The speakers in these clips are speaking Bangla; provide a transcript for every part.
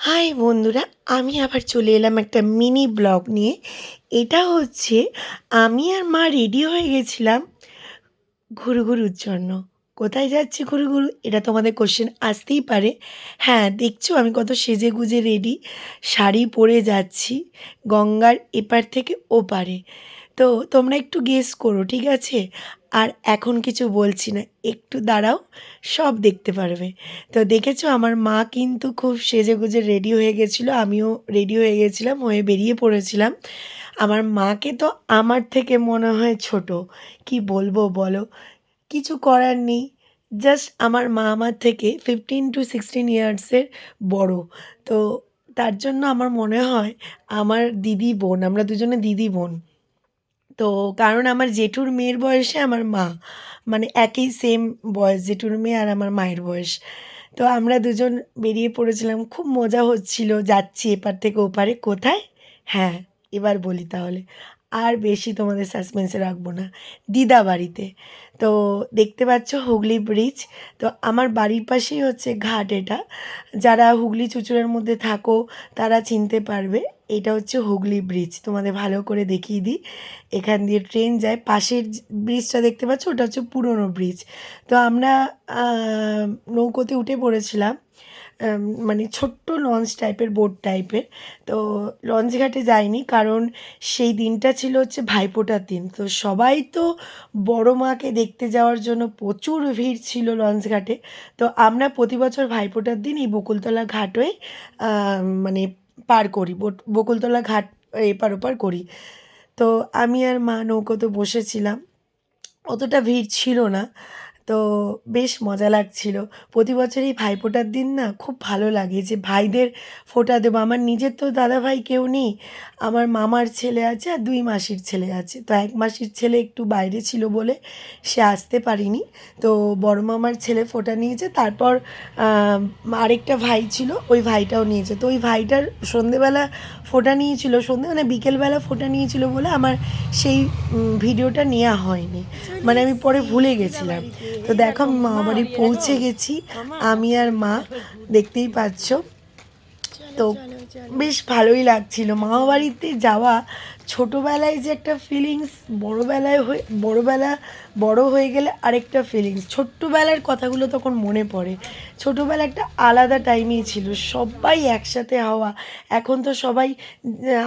হাই বন্ধুরা, আমি আবার চলে এলাম একটা মিনি ব্লগ নিয়ে। এটা হচ্ছে আমি আর মা রেডি হয়ে গেছিলাম ঘুরু ঘুরুর জন্য। কোথায় যাচ্ছি ঘুরু ঘুরু এটা তোমাদের কোশ্চেন আসতেই পারে। হ্যাঁ দেখছ আমি কত সেজে গুজে রেডি শাড়ি পরে যাচ্ছি গঙ্গার এপার থেকে ওপারে। তো তোমরা একটু গেস করো, ঠিক আছে? আর এখন কিছু বলছি না, একটু দাঁড়াও, সব দেখতে পারবে। তো দেখেছ, আমার মা কিন্তু খুব সেজে গুজে রেডি হয়ে গেছিল, আমিও রেডি হয়ে গেছিলাম, হয়ে বেরিয়ে পড়েছিলাম। আমার মাকে তো আমার থেকে মনে হয় ছোট, কি বলব বলো? কিছু করার নেই জাস্ট আমার মা আমার থেকে ফিফটিন টু সিক্সটিন ইয়ার্সের বড়। তো তার জন্য আমার মনে হয়, আমার দিদি বোন, আমরা দুজনে দিদি বোন। তো কারণ আমার জেঠুর মেয়ের বয়সে আমার মা মানে একই সেম বয়স, জেঠুর মেয়ে আর আমার মায়ের বয়স। তো আমরা দুজন বেরিয়ে পড়েছিলাম, খুব মজা হচ্ছিল, যাচ্ছি এপার থেকে ওপারে, কোথায়? হ্যাঁ এবার বলি তাহলে। আর বেশি তোমাদের সাসপেন্সে রাখব না, দিদা বাড়িতে। তো দেখতে পাচ্ছ হুগলি ব্রিজ তো আমার বাড়ির পাশেই হচ্ছে ঘাট এটা। যারা হুগলি চুচুড়ের মধ্যে থাকো, তারা চিনতে পারবে। এটা হচ্ছে হুগলি ব্রিজ তোমাদের ভালো করে দেখিয়ে দিই। এখান দিয়ে ট্রেন যায়, পাশের ব্রিজটা দেখতে পাচ্ছ? ওটা হচ্ছে পুরনো ব্রিজ তো আমরা নৌকোতে উঠে পড়েছিলাম মানে ছোট্ট লঞ্চ টাইপের বোট টাইপের তো লঞ্চ ঘাটে যাইনি, কারণ সেই দিনটা ছিল হচ্ছে ভাইফোঁটার দিন। তো সবাই তো বড় মাকে দেখতে যাওয়ার জন্য প্রচুর ভিড় ছিল লঞ্চ ঘাটে। তো আমরা প্রতি বছর ভাইফোঁটার দিন এই বকুলতলা ঘাট হয়ে মানে পার করি বকুলতলা ঘাট এপার ওপার করি। তো আমি আর মা নৌকোতে বসেছিলাম। অতটা ভিড় ছিল না। তো বেশ মজা লাগছিল। প্রতি বছর বছরই ভাইফোঁটার দিন না খুব ভালো লাগে যে ভাইদের ফোঁটা দেবো। আমার নিজের তো দাদা ভাই কেউ নেই, আমার মামার ছেলে আছে আর দুই মাসির ছেলে আছে। তো এক মাসির ছেলে একটু বাইরে ছিল বলে সে আসতে পারিনি। তো বড় মামার ছেলে ফোঁটা নিয়েছে, তারপর আরেকটা ভাই ছিল, ওই ভাইটাও নিয়েছে। তো ওই ভাইটার সন্ধেবেলা ফোঁটা নিয়েছিল, সন্ধে মানে বিকেলবেলা ফোঁটা নিয়েছিল বলে আমার সেই ভিডিওটা নেওয়া হয়নি। মানে আমি পরে ভুলে গেছিলাম। তো দেখো, মা বাড়ি পৌঁছে গেছি। আমি আর মা, দেখতেই পাচ্ছ। তো বেশ ভালোই লাগছিল। মামা বাড়িতে যাওয়া ছোটোবেলায় যে একটা ফিলিংস বড়োবেলায় হয়ে, বড়োবেলা বড় হয়ে গেলে আরেকটা ফিলিংস ছোট্টবেলার কথাগুলো তখন মনে পড়ে। ছোটোবেলা একটা আলাদা টাইমেই ছিল। সবাই একসাথে হওয়া। এখন তো সবাই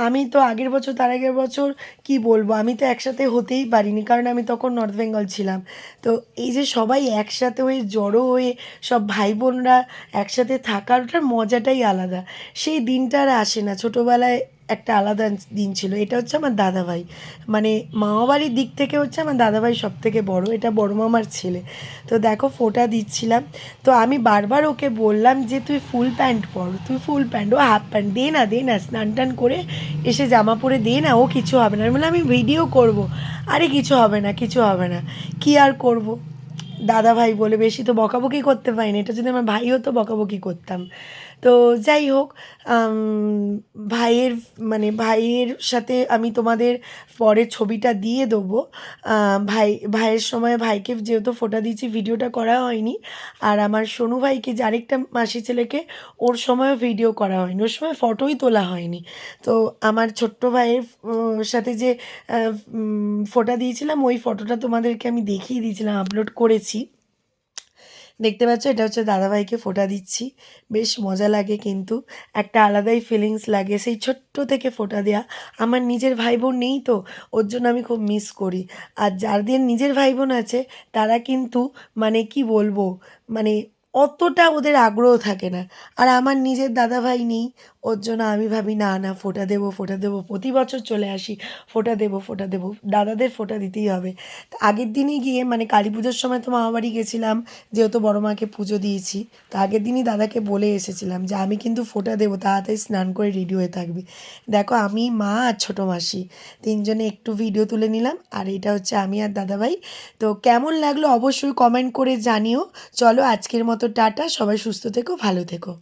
আমি তো আগের বছর, তার আগের বছর কি বলব? আমি তো একসাথে হতেই পারিনি, কারণ আমি তখন নর্থ বেঙ্গল ছিলাম। তো এই যে সবাই একসাথে হয়ে, জড়ো হয়ে, সব ভাই বোনরা একসাথে থাকার, ওটার মজাটাই আলাদা। সেই দিনটা আর আসে না। ছোটোবেলায় একটা আলাদা দিন ছিল। এটা হচ্ছে আমার দাদাভাই। মানে মামাবাড়ির দিক থেকে হচ্ছে আমার দাদাভাই সব থেকে বড়। এটা বড় মামার ছেলে। তো দেখো ফোটা দিচ্ছিলাম। তো আমি বারবার ওকে বললাম যে, তুই ফুল প্যান্ট পর, তুই ফুল প্যান্ট, ও হাফ প্যান্ট, দে না দে না, স্নান টান করে এসে জামা পরে দে না, ও কিছু হবে না। বললাম, আমি ভিডিও করব। আরে, কিছু হবে না, কিছু হবে না। কি আর করব? দাদা ভাই বলে, বেশি তো বকাবকি করতে পারিনি এটা যদি আমার ভাই হতো বকাবকি করতাম। তো যাই হোক ভাইয়ের মানে ভাইয়ের সাথে আমি তোমাদের পরে ছবিটা দিয়ে দেবো। ভাই, ভাইয়ের সময় ভাইকে যেহেতু ফোটা দিয়েছি, ভিডিওটা করা হয়নি। আর আমার সোনু ভাইকে যে আরেকটা মাসি ছেলেকে ওর সময়ও ভিডিও করা হয়নি, ওর সময় ফটোই তোলা হয়নি। তো আমার ছোট্ট ভাইয়ের সাথে যে ফোটা দিয়েছিলাম, ওই ফটোটা তোমাদেরকে আমি দেখিয়ে দিয়েছিলাম, আপলোড করেছি। দেখতে পাচ্ছ, এটা হচ্ছে দাদাভাইকে ফোটা দিচ্ছি। বেশ মজা লাগে কিন্তু, একটা আলাদাই ফিলিংস লাগে। সেই ছোট্ট থেকে ফোটা দেওয়া আমার নিজের ভাই বোন নেই তো, ওর জন্য আমি খুব মিস করি। আর যাদের নিজের ভাই বোন আছে, তারা কিন্তু মানে কি বলব মানে অতটা ওদের আগ্রহ থাকে না। আর আমার নিজের দাদা ভাই নেই, ওর জন্য আমি ভাবি, না না, ফোঁটা দেবো ফোঁটা দেবো, প্রতি বছর চলে আসি, ফোঁটা দেবো ফোঁটা দেবো। দাদাদের ফোঁটা দিতেই হবে। তো আগের দিনই গিয়ে মানে কালী পুজোর সময় তো মামাবাড়ি গেছিলাম, যেহেতু বড় মাকে পুজো দিয়েছি, তো আগের দিনই দাদাকে বলে এসেছিলাম যে, আমি কিন্তু ফোঁটা দেবো, তাড়াতাড়ি স্নান করে রেডি হয়ে থাকবি। দেখো, আমি মা আর ছোটো মাসি, তিনজনে একটু ভিডিও তুলে নিলাম, আর এটা হচ্ছে আমি আর দাদাভাই। তো কেমন লাগল অবশ্যই কমেন্ট করে জানিও। চলো, আজকের মতো টাটা সবাই সুস্থ থেকো ভালো থেকো।